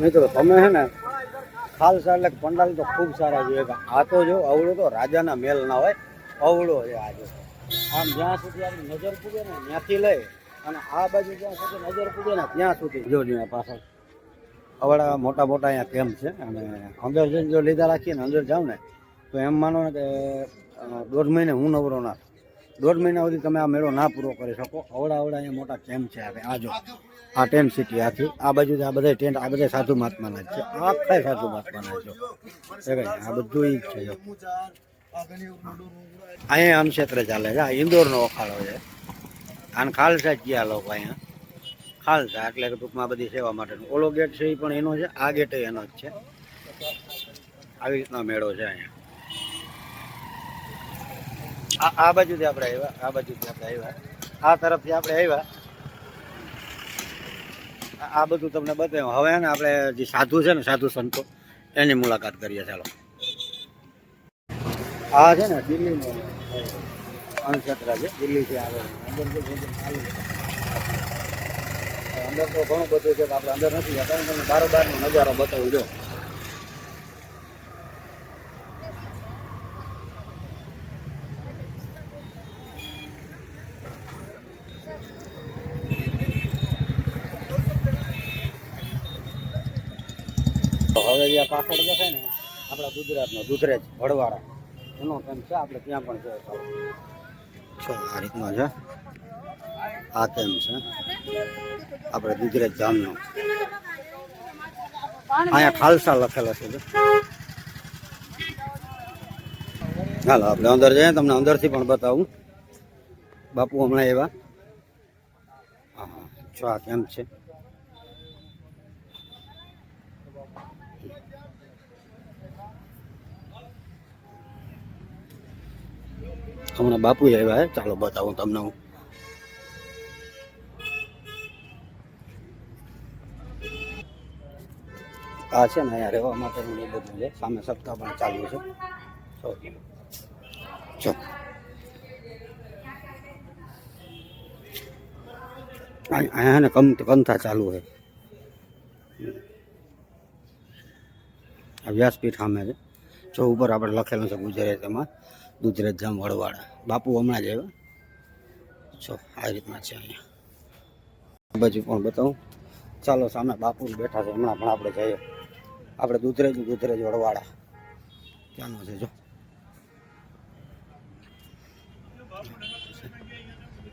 મિત્રો તમે હે ને ખાલસા એટલે પંડાલ તો ખૂબ સારા જોઈએ આ તો જો અવળો તો રાજાના મેલ ના હોય, અવળો છે આ જો આમ જ્યાં સુધી આપણી નજર પૂગે ને ત્યાંથી લઈ અને આ બાજુ જ્યાં સુધી નજર પૂગે ને ત્યાં સુધી જો ત્યાં પાછળ અવળા મોટા મોટા અહીંયા કેમ્પ છે અને અંદર જો લીધા રાખીએ ને અંદર જાવ ને, તો એમ માનો ને કે દોઢ મહિને હું નવરો ના. દોઢ મહિના સુધી તમે આ મેળો ના પૂરો કરી શકો. અવડા અવડા અહીંયા મોટા કેમ્પ છે આ આજો આ ટેન્ટ સિટી આખી આ બાજુ આ બધા ટેન્ટ આ બધા સાધુ મહાત્માના જ છે. આખા સાધુ મહાત્માના છે કઈ આ બધું ઈ છે અહીંયા આમ ક્ષેત્ર ચાલે છે. આ ઇન્દોરનો વખાડો છે. આને ખાલસા જ ગયા લોકો અહીંયા. ખાલસા, એટલે કે ટૂંકમાં બધી સેવા માટેનો. ઓલો ગેટ છે એ પણ એનો છે, આ ગેટ એનો જ છે. આવી રીતનો મેળો છે અહીંયા. આ બાજુથી આપણે આવ્યા, આ બાજુથી આપણે આવ્યા. આ તરફથી આપણે આવ્યા. આ- બધું તમને બતાવ્યું. હવે ને આપણે જે સાધુ છે ને, સાધુ સંતો, એની મુલાકાત કરીએ. ચાલો. આ છે ને દિલ્હીનો અણક્ષેત્ર છે. દિલ્હીથી આવે અંદર તો ઘણું બધું છે આપણે અંદર નથી બારોબારનો નજારો બતાવું જો હવે જે છે ને, આપણા ગુજરાતનો દુધરેજ ભડવાડા એનો કેમ છે, આપણે ત્યાં પણ છે. છો, આ રીતનો છે. આ કેમ છે. આપણે દુધરેજ ધામનો. અહીંયા ખાલસા લખેલા છે. હાલો, આપણે અંદર જઈએ, તમને અંદરથી પણ બતાવું. બાપુ હમણાં એવા હા જો આ કેમ છે. હમણાં બાપુ આવ્યા હે. ચાલો બતાવું તમને હું. આ છે ને અહીંયા રહેવા માટેનું એ બધું છે. સામે સપ્તાહ પણ ચાલુ છે. જો. અહીંયા ને કમ કંથા ચાલુ છે. વ્યાસપીઠ સામે છે. જો ઉપર આપણે લખેલું છે ગુજરાતીમાં, દૂધરેજ જામ વડવાડા. બાપુ હમણાં જ આવ્યા. જો, આ રીતના છે અહીંયા. બાજુ પણ બતાવું? ચાલો, સામે બાપુ બેઠા છે. હમણાં પણ આપણે જઈએ. આપણે દૂધરેજ દૂધરેજ વડવાડા. ક્યાંનો છે, જો.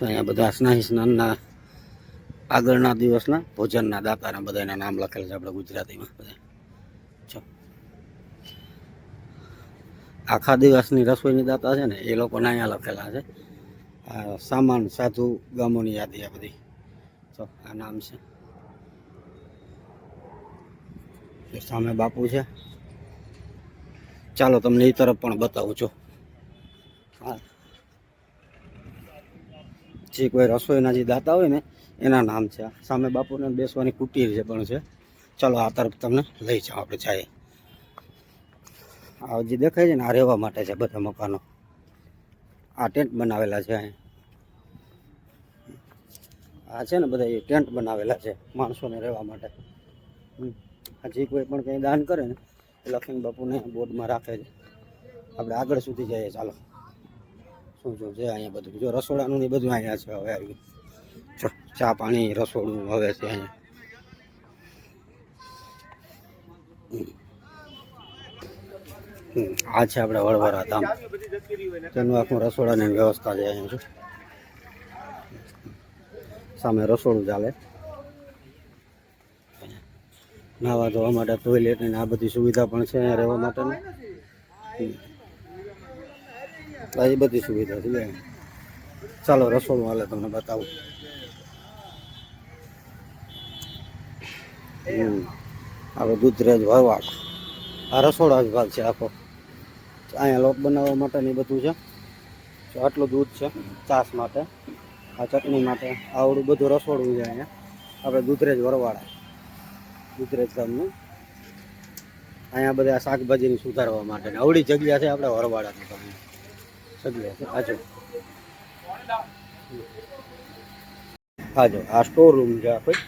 અહીંયા બધા સ્નાહી, સ્નાનના, આગળના દિવસના ભોજનના દાતાના બધાના નામ લખેલા છે આપણે ગુજરાતીમાં. બધા આખા દિવસની રસોઈની દાતા છે ને, એ લોકોને અહીંયા લખેલા છે. આ સામાન, સાધુ, ગામોની યાદી આ બધી. તો આ નામ છે. સામે બાપુ છે. ચાલો તમને એ તરફ પણ બતાવું છું. હા. જે કોઈ રસોઈના જે દાતા હોય ને, એના નામ છે. સામે બાપુને બેસવાની કુટીર છે પણ છે. ચાલો આ તરફ તમને લઈ જાઓ આપણે જઈએ આ જે દેખાય છે ને, આ રહેવા માટે છે બધા મકાનો. આ ટેન્ટ બનાવેલા છે અહીં. આ છે ને બધા એ ટેન્ટ બનાવેલા છે માણસોને રહેવા માટે. હજી કોઈ પણ કંઈ દાન કરે ને લક્ષ્મી બાપુને બોર્ડમાં રાખે છે. આપણે આગળ સુધી જઈએ, ચાલો. શું શું છે અહીંયા બધું? જો રસોડાનું ને બધું અહીંયા છે હવે આવ્યું ચા પાણી, રસોડું હવે છે અહીંયા. આ છે આપણે વળવરા ધામ તેનું આખું રસોડાની વ્યવસ્થા છે અહીંયા જો સામે રસોડું ચાલે નાવા ધોવા માટે ટોયલેટ ને આ બધી સુવિધા પણ છે અહીંયા રહેવા માટેની. એ બધી સુવિધા છે. ચાલો રસોડું હાલે તમને બતાવું. આપણે દૂધરેજ ભરવાડ આ રસોડા વિભાગ છે આખો. અહીંયા લોટ બનાવવા માટેની બધું છે. તો આટલું દૂધ છે છાશ માટે, આ ચટણી માટે, આવડું બધું રસોડું છે અહીંયા. આપણે દૂધરેજ વરવાડા દૂધરેજ ગામનું. અહીંયા બધા શાકભાજીની સુધારવા માટે આવડી જગ્યા છે આપણે વરવાળાની ગામની. જગ્યા છે. હાજો હાજો આ સ્ટોર રૂમ છે આપણે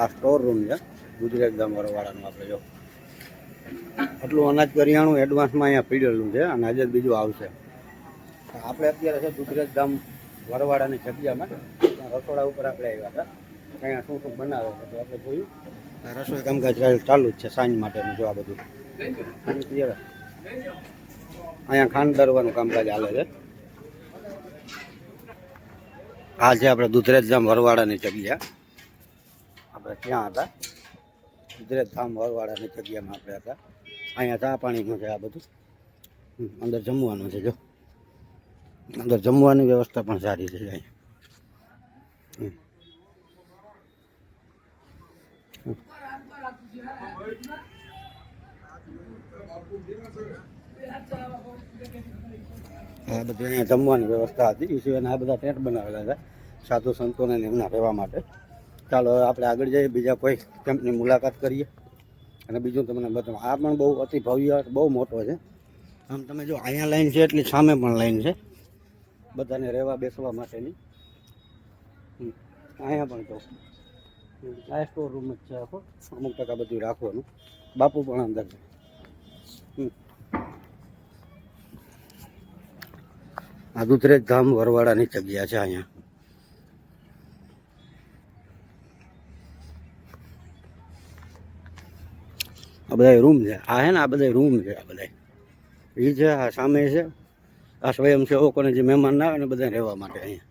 આ સ્ટોર રૂમ છે. ગુજરાત ગામવાળાનું આપણે જો. આટલું અનાજ કરિયાણું એડવાન્સમાં અહીંયા પીડેલું છે અને આજે બીજું આવશે. આપણે અત્યારે છે ગુજરાત ગામ વરવાડાની જગ્યામાં રસોડા ઉપર આપણે આવ્યા હતા. અહીંયા શું શું બનાવે છે તો આપણે જોયું. રસોઈ કામકાજ ચાલુ જ છે સાંજ માટેનું જો આ બધું. અહીંયા ખાંડ દરવાનું કામકાજ ચાલે છે. આ છે આપણે દુધરેજ ગામ વરવાડાની જગ્યા. આપણે ત્યાં હતા. દુધરેજ ધામ વરવાડાની જગ્યામાં આપણે હતા. અહીંયા ચા પાણીનું છે આ બધું. અંદર જમવાનું છે જો. અંદર જમવાની વ્યવસ્થા પણ સારી છે અહીંયા. આ બધી અહીંયા જમવાની વ્યવસ્થા હતી. એ સિવાયના આ બધા ટેન્ટ બનાવેલા હતા. સાધુ સંતોને એમના રહેવા માટે. ચાલો આપણે આગળ જઈએ, બીજા કોઈ કેમ્પની મુલાકાત કરીએ. અને બીજું તમને બતાવું, આ પણ બહુ અતિ ભવ્ય, બહુ મોટો છે. આમ તમે જો, અહીંયા લાઈન છે, એટલી સામે પણ લાઈન છે. બધાને રહેવા બેસવા માટેની. અહીંયા પણ જો. આ સ્ટોર રૂમ જ છે આખો. અમુક ટકા બધું રાખવાનું. બાપુ પણ અંદર છે. આ દુધરેજ ધામ વરવાડાની જગ્યા છે અહીંયા. આ બધા રૂમ છે. આ હે ને આ બધા રૂમ છે, આ બધા એ છે, આ સામે છે. આ સ્વયંસેવકોને જે મહેમાન આવે ને બધા રહેવા માટે અહીંયા.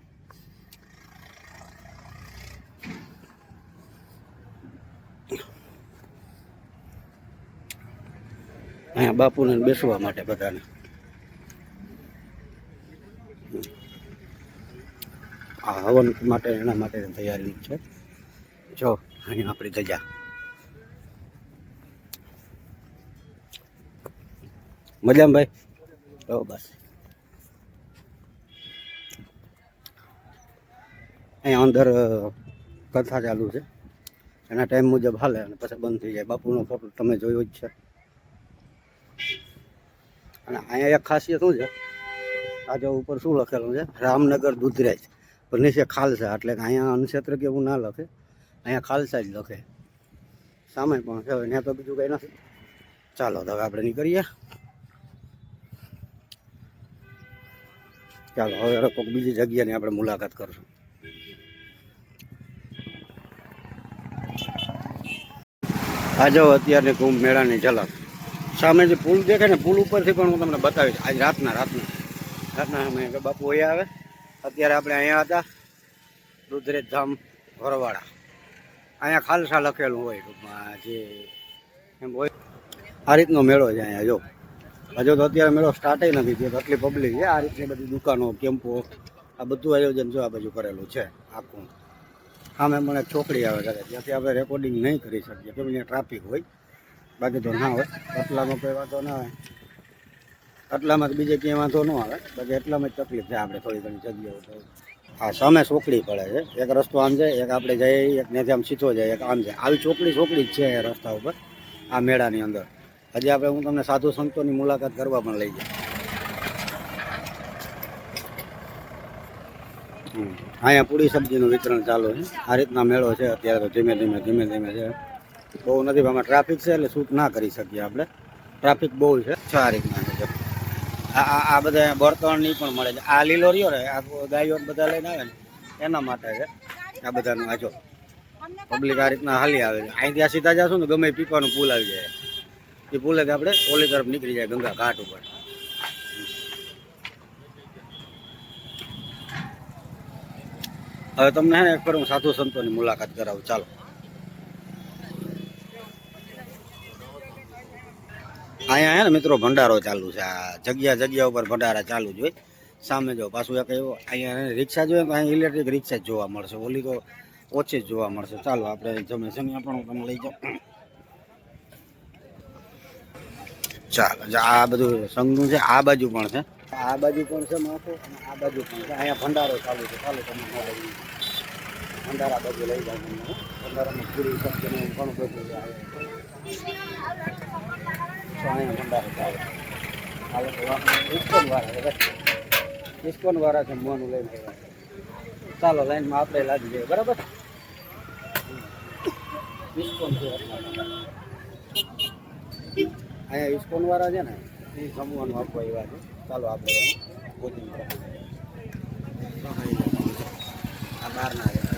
અહીંયા બાપુને બેસવા માટે બધાને. આ હવન માટે, એના માટે તૈયારી છે. જો અહીં આપણી ધજા. મજામાં ભાઈ? તો બસ. અહીંયા અંદર કથા ચાલુ છે. એના ટાઈમ મુજબ હાલે અને પછી બંધ થઈ જાય. બાપુનો ફોટો તમે જોયો જ છે. અને અહીંયા એક ખાસિયત શું છે? આ જો ઉપર શું લખેલું છે? રામનગર દુધરેજ. પણ નીચે ખાલસા, એટલે કે અહીંયા અનક્ષેત્ર કે એવું ના લખે. અહીંયા ખાલસા જ લખે. સામે પણ છે ત્યાં તો બીજું કંઈ નથી. ચાલો, તો આપણે નીકળીએ. ચાલો, હવે કોઈક બીજી જગ્યાની આપણે મુલાકાત કરશું. આ જાઓ અત્યારની કુંભ મેળાની ઝલક. સામે જે પુલ દેખાય ને, પુલ ઉપરથી પણ હું તમને બતાવીશ. આજ રાતના રાતના. રાતના અમે બાપુ અહીંયા આવે. અત્યારે આપણે અહીંયા હતા, રુદ્રેજ ધામ વરવાડા અહીંયા ખાલસા લખેલું હોય ટૂંકમાં જે એમ હોય. આ રીતનો મેળો છે અહીંયા, જો. હજુ તો અત્યારે મેળો સ્ટાર્ટ નથી થયો આટલી પબ્લિક છે. આ રીતની બધી દુકાનો, કેમ્પો, આ બધું આયોજન જો આ બાજુ કરેલું છે, આખું. સામે મને છોકરી આવે છે, ત્યાંથી આપણે રેકોર્ડિંગ નહીં કરી શકીએ, કેમ અહીંયા ટ્રાફિક હોય. બાકી તો ના હોય. આટલામાં કોઈ વાંધો ના હોય આટલામાં તો બીજે ક્યાંય વાંધો ન આવે. બાકી એટલામાં જ તકલીફ છે આપણે થોડી ઘણી જગ્યાઓ તો. હા, સામે ચોકડી પડે છે. એક રસ્તો આમ જાય, એક આપણે જઈએ, એક ત્યાંથી આમ સીધો જાય એક આમ જાય. આવી ચોકડી ચોકડી જ છે રસ્તા ઉપર, આ મેળાની અંદર. હજી આપણે હું તમને સાધુ સંતોની મુલાકાત કરવા પણ લઈ હમ. અહીંયા પૂરી સબ્જીનું વિતરણ ચાલુ છે. આ રીતના મેળો છે અત્યારે તો ધીમે ધીમે ધીમે ધીમે છે. બહુ નથી, આમાં ટ્રાફિક છે એટલે શૂટ ના કરી શકીએ આપણે. ટ્રાફિક બહુ છે. છ આ રીતના આ આ બધા બળતણની પણ મળે છે. આ લીલો રહ્યો ને, આ ગાયો બધા લઈને આવે ને, એના માટે છે. આ બધાનું આજો પબ્લિક આ રીતના હાલી આવે છે. અહીંથી આ સીધા જશું ને, ગમે એ પીપાનું પુલ આવી જાય. એ પુલેથી આપણે ઓલી તરફ નીકળી જાય ગંગા ઘાટ ઉપર. હવે તમને હે ને એક વાર હું સાધુ સંતોની મુલાકાત કરાવું. ચાલો. અહીંયા હે ને મિત્રો ભંડારો ચાલુ છે. આ જગ્યા જગ્યા ઉપર ભંડારા ચાલુ જ હોય. સામે જો પાછું એક એવો અહીંયા રિક્ષા જોઈએ તો અહીંયા ઇલેક્ટ્રિક રિક્ષા જોવા મળશે. ઓલી તો ઓછી જ જોવા મળશે. ચાલો, આપણે જમે જમ્યા પણ હું તમને લઈ જાઉં. ચાલો આ બધું સંઘનું છે, આ બાજુ પણ છે. આ બાજુ પણ છે માથો અને આ બાજુ પણ છે. અહીંયા ભંડારો ચાલુ છે. ચાલો તમે મોડે ભંડારા બાજુ લઈ તમને ભંડારામાં પૂરી સબ્જીને ઘણું બધું આવે. અહીંયા ભંડારો ચાલે. હાલો ઇસ્કોન વાળા છે ઇસ્કોન વાળા છે, મોનું લઈને ચાલો, લાઈનમાં આપણે લાગી જઈએ, બરાબર? ઇસ્કોન છે અહીંયા ઇસ્કોન વાળા છે ને, એ જમવાનું આપવા આવ્યા છે. ચાલો આપણે કરીએ. આ બહારના